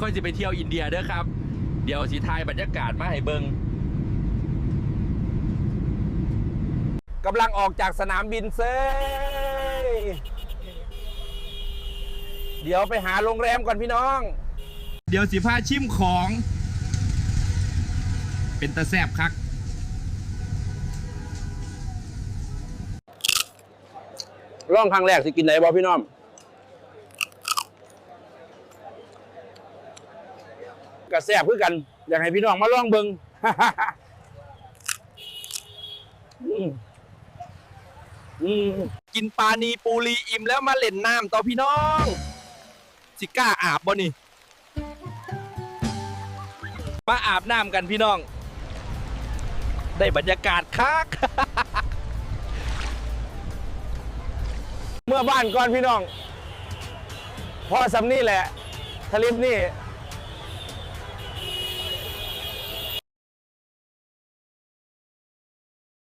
ค่อยจะไปเที่ยวอินเดียเด้อครับ เดี๋ยวสีทายบรรยากาศมาให้เบิงกำลังออกจากสนามบินเซ้ยเดี๋ยวไปหาโรงแรมก่อนพี่น้อง เดี๋ยวสิพาชิมของ เป็นตะแซบคักร่องครั้งแรกสิกินไหนบอพี่น้อง กระแซบคือกัน อยากให้พี่น้องมาลองเบิงอืมอืมกินปลานีปูรีอิ่มแล้วมาเล่นน้ำต่อพี่น้อง สิกล้าอาบบ่นี่มาอาบน้ำกันพี่น้อง ได้บรรยากาศคักเมื่อบ้านก่อนพี่น้องพอสำนี่แหละทะลิปนี่